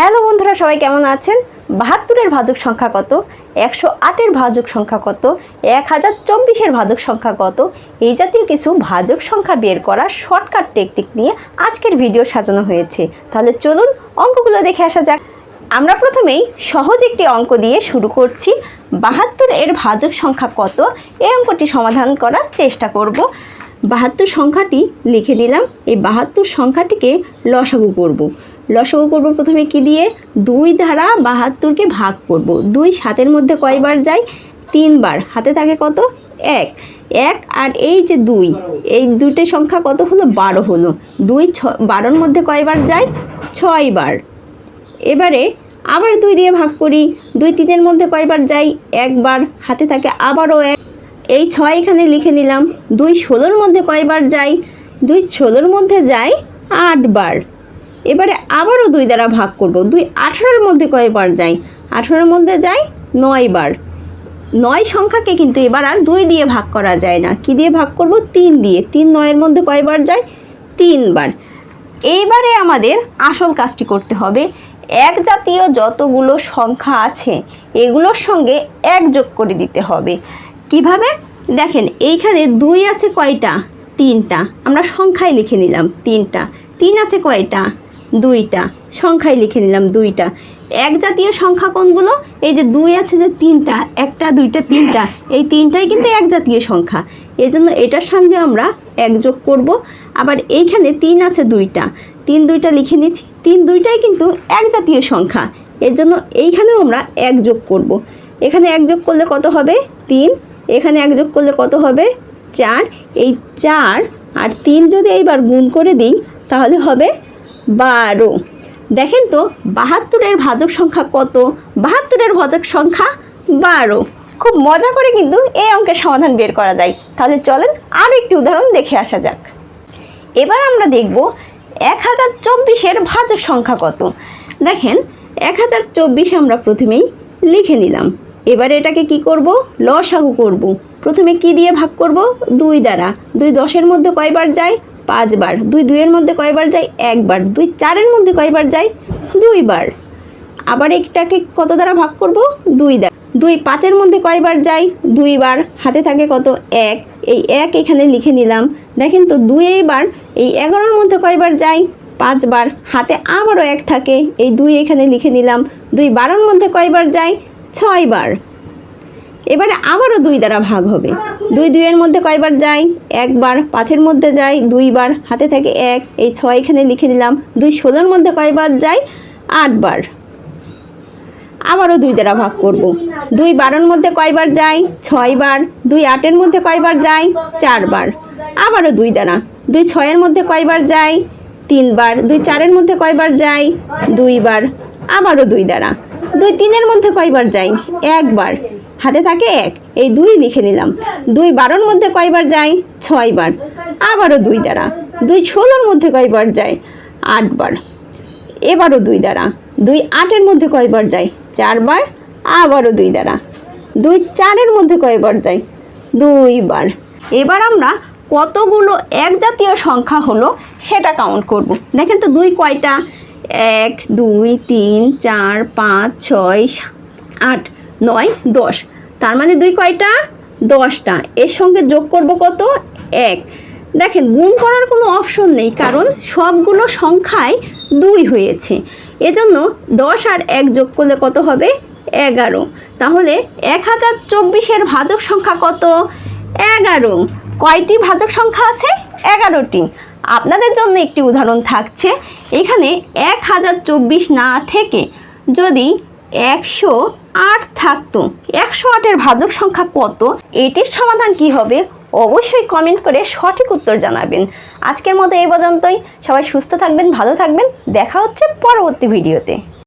Hello বন্ধুরা, সবাই কেমন আছেন? বাহাত্তরের ভাজক সংখ্যা কত? একশো আটের ভাজক সংখ্যা কত? এক হাজার চব্বিশের ভাজক সংখ্যা কত? এই জাতীয় কিছু ভাজক সংখ্যা বের করার শর্টকাট টেকনিক নিয়ে আজকের ভিডিও সাজানো হয়েছে। তাহলে চলুন অঙ্কগুলো দেখে আসা যাক। আমরা প্রথমেই সহজ একটি অঙ্ক দিয়ে শুরু করছি। বাহাত্তর এর ভাজক সংখ্যা কত? এই অঙ্কটি সমাধান করার চেষ্টা করব। বাহাত্তর সংখ্যাটি লিখে দিলাম। এই বাহাত্তর সংখ্যাটিকে লসাগু করব। লসাগু করব প্রথমে কি দিয়ে? দুই দ্বারা বাহাত্তরকে ভাগ করব। দুই সাতের মধ্যে কয়বার যায়? তিনবার। হাতে থাকে কত? এক। এক আর এই যে দুই, এই দুইটা সংখ্যা কত হলো? বারো হলো। দুই ছ, বারোর মধ্যে কয়বার যায়? ছয়বার। এবারে আবার দুই দিয়ে ভাগ করি। দুই তিনের মধ্যে কয়বার যাই? একবার। হাতে থাকে আবারও এক। এই ছয় এখানে লিখে নিলাম। দুই ষোলোর মধ্যে কয়বার যাই? দুই ষোলোর মধ্যে যাই আটবার। এবারে আবারও দুই দ্বারা ভাগ করব। দুই আঠারোর মধ্যে কয়বার যাই আঠারোর মধ্যে যাই নয়বার। নয় সংখ্যাকে কিন্তু এবার আর দুই দিয়ে ভাগ করা যায় না। কি দিয়ে ভাগ করব? তিন দিয়ে। তিন নয়ের মধ্যে কয়বার যায়? তিনবার। এইবারে আমাদের আসল কাজটি করতে হবে। এক জাতীয় যতগুলো সংখ্যা আছে, এগুলোর সঙ্গে এক যোগ করে দিতে হবে। কীভাবে? দেখেন, এইখানে দুই আছে কয়টা? তিনটা। আমরা সংখ্যায় লিখে নিলাম তিনটা। তিন আছে কয়টা? দুইটা। সংখ্যায় লিখে নিলাম দুইটা। এক জাতীয় সংখ্যা কোনগুলো? এই যে দুই আছে যে তিনটা, একটা, দুইটা, তিনটা, এই তিনটাই কিন্তু এক জাতীয় সংখ্যা। এই জন্য এটার সঙ্গে আমরা এক যোগ করব। আবার এইখানে তিন আছে দুইটা। তিন, দুইটা লিখে নিচ্ছি। তিন, দুইটাই কিন্তু এক জাতীয় সংখ্যা। এর জন্য এইখানেও আমরা এক যোগ করব। এখানে এক যোগ করলে কত হবে? তিন। এখানে এক যোগ করলে কত হবে? চার। এই চার আর তিন যদি এইবার গুণ করে দিই, তাহলে হবে বারো। দেখেন তো, বাহাত্তরের ভাজক সংখ্যা কত? বাহাত্তরের ভাজক সংখ্যা বারো। খুব মজা করে কিন্তু এই অঙ্কের সমাধান বের করা যায়। তাহলে চলেন আরও একটি উদাহরণ দেখে আসা যাক। এবার আমরা দেখব এক হাজার চব্বিশের ভাজক সংখ্যা কত? দেখেন, এক হাজার চব্বিশ আমরা প্রথমেই লিখে নিলাম। এবার এটাকে কি করব? লসাগু করব। প্রথমে কি দিয়ে ভাগ করব? দুই দ্বারা। দুই দশের মধ্যে কয়বার যায়? পাঁচবার, দুই দুইয়ের মধ্যে কয়বার যায় একবার। দুই চারের মধ্যে কয়বার যায় দুইবার। আবার একটাকে কত দ্বারা ভাগ করব? দুই দ্বারা। দুই পাঁচের মধ্যে কয়বার যায় দুইবার। হাতে থাকে কত? এক। এই এক এখানে লিখে নিলাম। দেখেন তো, দুই এইবার, এই এগারোর মধ্যে কয়বার যায় পাঁচবার। হাতে আবারও এক থাকে। এই দুই এখানে লিখে নিলাম। দুই বারোর মধ্যে কয়বার যায় ছয়বার। এবারে আবারও দুই দ্বারা ভাগ হবে। দুই দুইয়ের মধ্যে কয়বার যায় একবার পাঁচের মধ্যে যায় দুইবার। হাতে থাকে এক। এই ছয় এখানে লিখে নিলাম দুই ষোলোর মধ্যে কয়বার যায় আটবার। আবারও দুই দ্বারা ভাগ করব। দুই বারোর মধ্যে কয়বার যায় ছয়বার। দুই আটের মধ্যে কয়বার যায় চারবার। আবারও দুই দ্বারা। দুই ছয়ের মধ্যে কয়বার যায় তিনবার। দুই চারের মধ্যে কয়বার যায় দুইবার। আবারও দুই দ্বারা। দুই তিনের মধ্যে কয়বার যায় একবার। হাতে থাকে এক। এই দুই লিখে নিলাম। দুই বারোর মধ্যে কয়বার যায়? ছয়বার। আবারও দুই দ্বারা। দুই ষোলোর মধ্যে কয়বার যায়? আটবার। এবারও দুই দ্বারা। দুই আটের মধ্যে কয়বার যায়? চারবার। আবারও দুই দ্বারা। দুই চারের মধ্যে কয়বার যায়? দুইবার। এবার আমরা কতগুলো এক জাতীয় সংখ্যা হলো সেটা কাউন্ট করব। দেখেন তো দুই কয়টা? এক, দুই, তিন, চার, পাঁচ, ছয় আট। নয়, দশ। তার মানে দুই কয়টা? দশটা। এর সঙ্গে যোগ করব কত? এক। দেখেন, গুণ করার কোনো অপশন নেই, কারণ সবগুলো সংখ্যায় দুই হয়েছে। এজন্য দশ আর এক যোগ করলে কত হবে? এগারো। তাহলে এক হাজার চব্বিশের ভাজক সংখ্যা কত? এগারো। কয়টি ভাজক সংখ্যা আছে? এগারোটি। আপনাদের জন্য একটি উদাহরণ থাকছে। এখানে এক হাজার চব্বিশ না থেকে যদি একশো আট থাকতো। একশো আটের ভাজক সংখ্যা কত? এটির সমাধান কি হবে? অবশ্যই কমেন্ট করে সঠিক উত্তর জানাবেন। আজকের মতো এই পর্যন্তই। সবাই সুস্থ থাকবেন, ভালো থাকবেন। দেখা হচ্ছে পরবর্তী ভিডিওতে।